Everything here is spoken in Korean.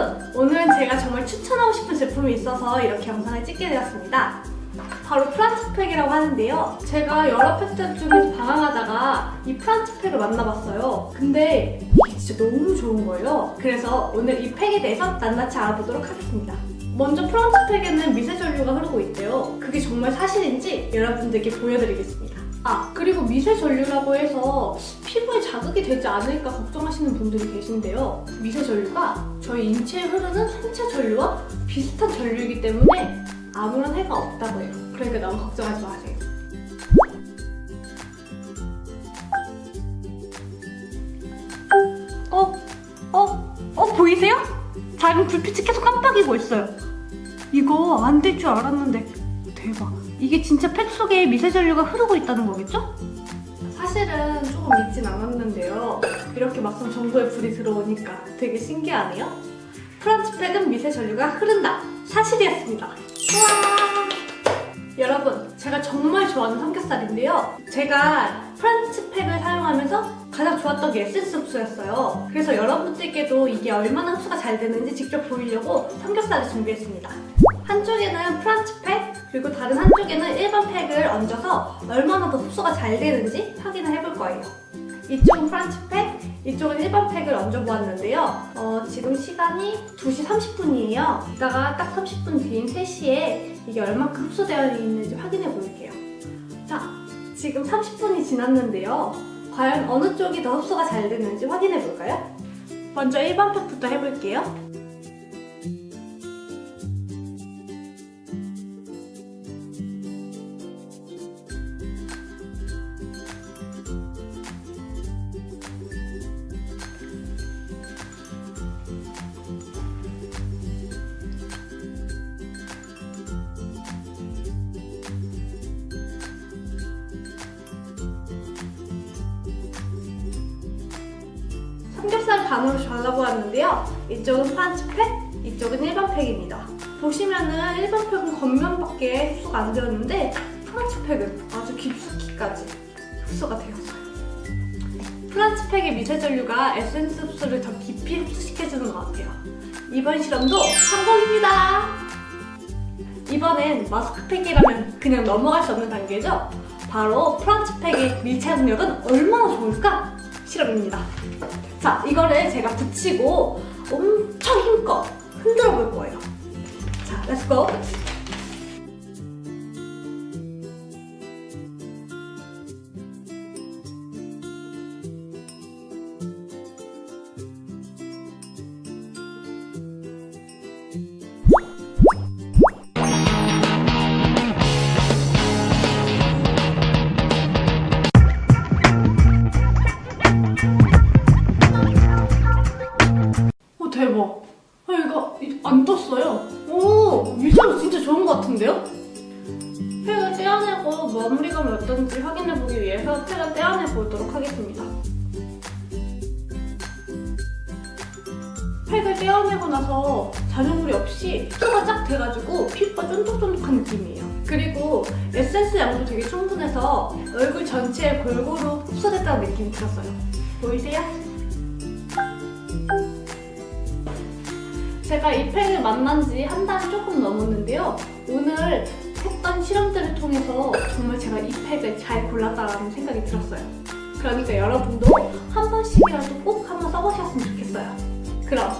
여러분, 오늘은 제가 정말 추천하고 싶은 제품이 있어서 이렇게 영상을 찍게 되었습니다. 바로 프란츠팩이라고 하는데요. 제가 여러 팩들 중에서 방황하다가 이 프란츠팩을 만나봤어요. 근데 진짜 너무 좋은 거예요. 그래서 오늘 이 팩에 대해서 낱낱이 알아보도록 하겠습니다. 먼저 프란츠팩에는 미세 전류가 흐르고 있대요. 그게 정말 사실인지 여러분들께 보여드리겠습니다. 아, 그리고 미세 전류라고 해서 피부에 자극이 되지 않을까 걱정하시는 분들이 계신데요. 미세 전류가 저희 인체에 흐르는 생체 전류와 비슷한 전류이기 때문에 아무런 해가 없다고 해요. 그러니까 너무 걱정하지 마세요. 어? 어? 어? 보이세요? 작은 불빛이 계속 깜빡이고 있어요. 이거 안 될 줄 알았는데 대박. 이게 진짜 팩 속에 미세 전류가 흐르고 있다는 거겠죠? 사실은 조금 믿진 않았는데요. 이렇게 막상 정보에 불이 들어오니까 되게 신기하네요. 프란츠 팩은 미세 전류가 흐른다. 사실이었습니다. 우와! 여러분, 제가 정말 좋아하는 삼겹살인데요. 제가 프란츠 팩을 사용하면서 가장 좋았던 게 에센스 흡수였어요. 그래서 여러분들께도 이게 얼마나 흡수가 잘 되는지 직접 보이려고 삼겹살을 준비했습니다. 한쪽에는 프란츠 팩, 그리고 다른 한쪽에는 일반 팩을 얹어서 얼마나 더 흡수가 잘 되는지 확인을 해볼 거예요. 이쪽은 프란츠 팩, 이쪽은 일반 팩을 얹어보았는데요. 어, 지금 시간이 2시 30분이에요. 이따가 딱 30분 뒤인 3시에 이게 얼마큼 흡수되어 있는지 확인해 볼게요. 자, 지금 30분이 지났는데요. 과연 어느 쪽이 더 흡수가 잘 되는지 확인해 볼까요? 먼저 일반 팩부터 해볼게요. 삼겹살 반으로 잘라보았는데요. 이쪽은 프란츠 팩, 이쪽은 일반 팩입니다. 보시면은 일반 팩은 겉면밖에 흡수가 안 되었는데 프란츠 팩은 아주 깊숙이까지 흡수가 되었어요. 프란츠 팩의 미세 전류가 에센스 흡수를 더 깊이 흡수시켜주는 것 같아요. 이번 실험도 성공입니다. 이번엔 마스크팩이라면 그냥 넘어갈 수 없는 단계죠? 바로 프란츠 팩의 밀착 능력은 얼마나 좋을까? 실험입니다. 자, 이거를 제가 붙이고 엄청 힘껏 흔들어 볼 거예요. 자, 렛츠고! 오, 밀착이 진짜 좋은 것 같은데요? 팩을 떼어내고 마무리감이 어떤지 확인해보기 위해서 팩을 떼어내 보도록 하겠습니다. 팩을 떼어내고 나서 잔여물이 없이 흡수가 쫙 돼가지고 피부가 쫀득쫀득한 느낌이에요. 그리고 에센스 양도 되게 충분해서 얼굴 전체에 골고루 흡수됐다는 느낌이 들었어요. 보이세요? 제가 이 팩을 만난 지 한 달이 조금 넘었는데요. 오늘 했던 실험들을 통해서 정말 제가 이 팩을 잘 골랐다라는 생각이 들었어요. 그러니까 여러분도 한 번씩이라도 꼭 한번 써보셨으면 좋겠어요. 그럼